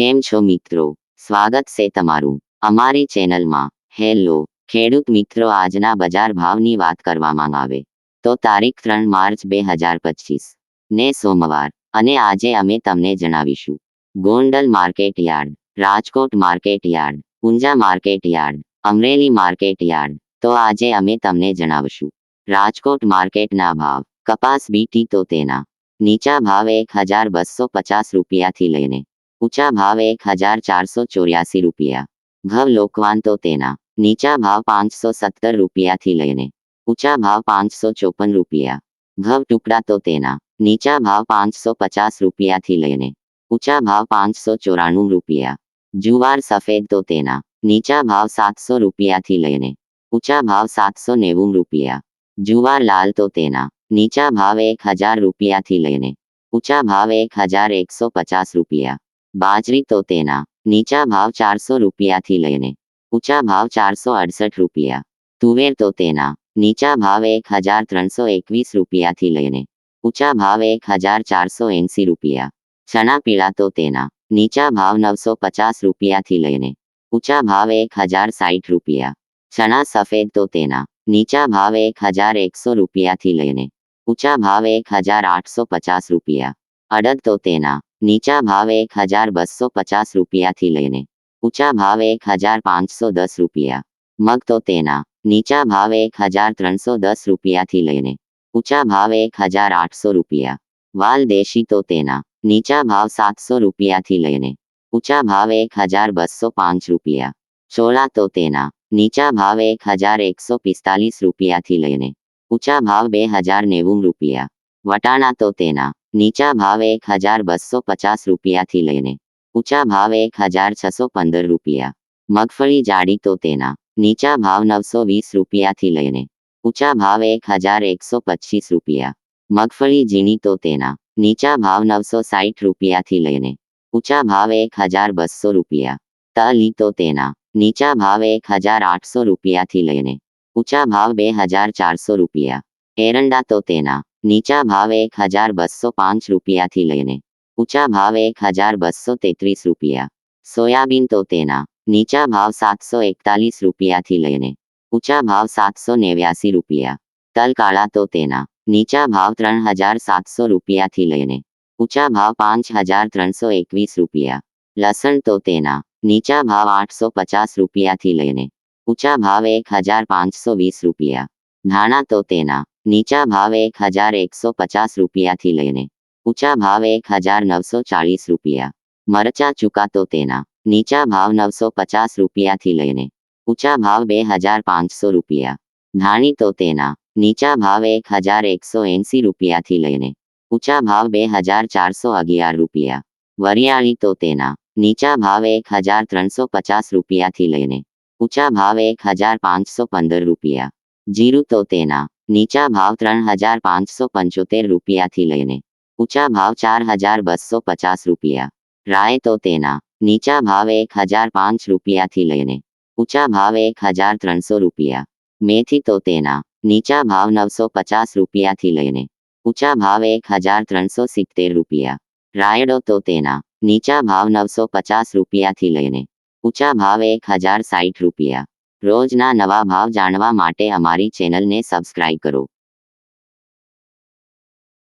કેમ છો મિત્રો? સ્વાગત છે તમારું અમારી ચેનલમાં. હેલો ખેડૂત મિત્રો આજના બજાર ભાવની વાત કરવામાં આવે તો તારીખ ત્રણ માર્ચ બે હજાર પચીસ ને સોમવાર અને આજે અમે તમને જણાવીશું. Gondal market yard, Rajkot market yard, Unjha market yard, Amreli market yard. તો આજે અમે તમને જણાવશું. રાજકોટ માર્કેટના ભાવ, કપાસ બીટી તો તેના નીચા ભાવ એક હજાર બસો પચાસ રૂપિયાથી લઈને ઊંચા ભાવ એક હજાર ચારસો ચોર્યાસી રૂપિયા ઘઉં લોકવાન તો તેના નીચા ભાવ પાંચસો સત્તર રૂપિયાથી લઈને ઊંચા ભાવ પાંચસો ચોપન રૂપિયા ઘઉં ટુકડા તો તેના નીચા ભાવ પાંચસો પચાસ રૂપિયાથી લઈને ઊંચા ભાવ પાંચસો ચોરાણું રૂપિયા જુવાર સફેદ તો તેના નીચા ભાવ સાતસો રૂપિયાથી લઈને ઊંચા ભાવ સાતસો નેવું રૂપિયા જુવાર લાલ તો તેના નીચા ભાવ એક હજાર રૂપિયાથી લઈને ઊંચા ભાવ એક હજાર એકસો પચાસ રૂપિયા બાજરી તો તેના નીચા ભાવ ચારસો રૂપિયાથી લઈને ઊંચા ભાવ ચારસો અડસઠ રૂપિયા તુવેર તો તેના નીચા ભાવ એક હજાર ત્રણસો એકવીસ રૂપિયાથી લઈને ઊંચા ભાવ એક હજાર ચારસો એંસી રૂપિયા ચણા પીળા તો તેના નીચા ભાવ નવસો પચાસ રૂપિયાથી લઈને ઊંચા ભાવ એક હજાર સાઠ રૂપિયા ચણા સફેદ તો તેના નીચા ભાવ એક હજાર એકસો રૂપિયાથી લઈને ઊંચા ભાવ એક હજાર આઠસો પચાસ રૂપિયા અડદ તો તેના નીચા ભાવ એક હજાર બસો પચાસ રૂપિયાથી લઈને ઊંચા ભાવ એક હજાર પાંચસો દસ રૂપિયા મગ તો તેના નીચા ભાવ એક હજાર ત્રણસો દસ રૂપિયાથી લઈને ઊંચા ભાવ એક હજાર આઠસો રૂપિયા વાલ દેશી તો તેના નીચા ભાવ સાતસો રૂપિયાથી લઈને ઊંચા ભાવ એક હજાર બસો પાંચ રૂપિયા ચોળા તો તેના નીચા ભાવ એક હજાર એકસો પિસ્તાલીસ રૂપિયાથી લઈને ઊંચા ભાવ બે હજાર નેવું રૂપિયા વટાણા તો તેના નીચા ભાવ એક હજાર બસો પચાસ રૂપિયાથી લઈને ઊંચા ભાવ એક હજાર છસો પંદર રૂપિયા મગફળી જાડી તો તેના નીચા ભાવ નવસો વીસ રૂપિયાથી લઈને ઊંચા ભાવ એક હજાર એકસો પચીસ રૂપિયા મગફળી ઝીણી તો તેના નીચા ભાવ નવસો સાઠ રૂપિયાથી લઈને ઊંચા ભાવ એક હજાર બસો રૂપિયા તલી તો તેના નીચા ભાવ એક હજાર આઠસો રૂપિયાથી લઈને ઊંચા ભાવ બે હજાર ચારસો રૂપિયા એરંડા તો તેના નીચા ભાવ એક હજાર બસો પાંચ રૂપિયાથી લઈને ઊંચા ભાવ એક હજાર બસો તેત્રીસ રૂપિયા સોયાબીન તો તેના નીચા ભાવ સાતસો એકતાલીસ રૂપિયાથી લઈને ઊંચા ભાવ સાતસો નેવ્યાસી રૂપિયા તલ કાળા તો તેના નીચા ભાવ ત્રણ હજાર સાતસો રૂપિયાથી લઈને ઊંચા ભાવ પાંચ હજાર ત્રણસો એકવીસ રૂપિયા લસણ તો તેના નીચા ભાવ આઠસો પચાસ રૂપિયાથી લઈને ઊંચા ભાવ એક હજાર પાંચસો વીસ રૂપિયા ધાણા તો તેના નીચા ભાવ એક હજાર એકસો પચાસ રૂપિયાથી લઈને ઊંચા ભાવ એક હજાર નવસો ચાલીસ રૂપિયા મરચા ચૂકા તો તેના નીચા ભાવ નવસો પચાસ રૂપિયાથી લઈને ઊંચા ભાવ બે હજાર પાંચસો રૂપિયા ધાણી તો તેના નીચા ભાવ એક હજાર એકસો એંસી રૂપિયાથી લઈને ઊંચા ભાવ બે હજાર ચારસો અગિયાર રૂપિયા વરિયાળી તો તેના નીચા ભાવ એક હજાર ત્રણસો પચાસ રૂપિયાથી લઈને ઊંચા ભાવ એક હજાર પાંચસો પંદર રૂપિયા જીરું તો તેના નીચા ભાવ ત્રણ હજાર પાંચસો પંચોતેર રૂપિયાથી લઈને ઊંચા ભાવ ચાર હજાર બસો પચાસ રૂપિયા રાય તો તેના નીચા ભાવ એક હજાર પાંચ રૂપિયાથી લઈને ઊંચા ભાવ એક હજાર ત્રણસો રૂપિયા મેથી તો તેના નીચા ભાવ નવસો પચાસ રૂપિયાથી લઈને ઊંચા ભાવ એક હજાર ત્રણસો સિત્તેર રૂપિયા રાયડો તો તેના નીચા ભાવ નવસો પચાસ રૂપિયાથી લઈને ઊંચા ભાવ એક હજાર સાઠ રૂપિયા રોજના નવા ભાવ જાણવા માટે અમારી ચેનલને સબસ્ક્રાઇબ કરો.